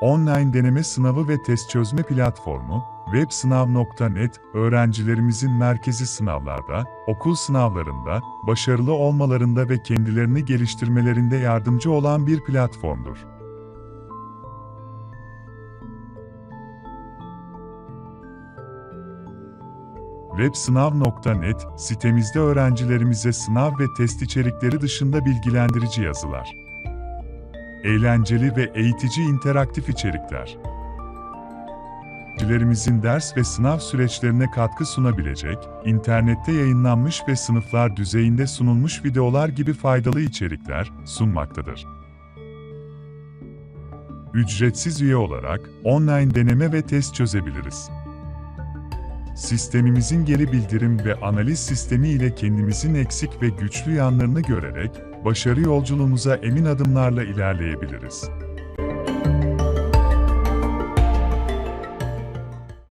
online deneme sınavı ve test çözme platformu, websınav.net, öğrencilerimizin merkezi sınavlarda, okul sınavlarında, başarılı olmalarında ve kendilerini geliştirmelerinde yardımcı olan bir platformdur. websınav.net sitemizde öğrencilerimize sınav ve test içerikleri dışında bilgilendirici yazılar, eğlenceli ve eğitici interaktif içerikler, öğrencilerimizin ders ve sınav süreçlerine katkı sunabilecek, internette yayınlanmış ve sınıflar düzeyinde sunulmuş videolar gibi faydalı içerikler sunmaktadır. Ücretsiz üye olarak online deneme ve test çözebiliriz. Sistemimizin geri bildirim ve analiz sistemi ile kendimizin eksik ve güçlü yanlarını görerek, başarı yolculuğumuza emin adımlarla ilerleyebiliriz.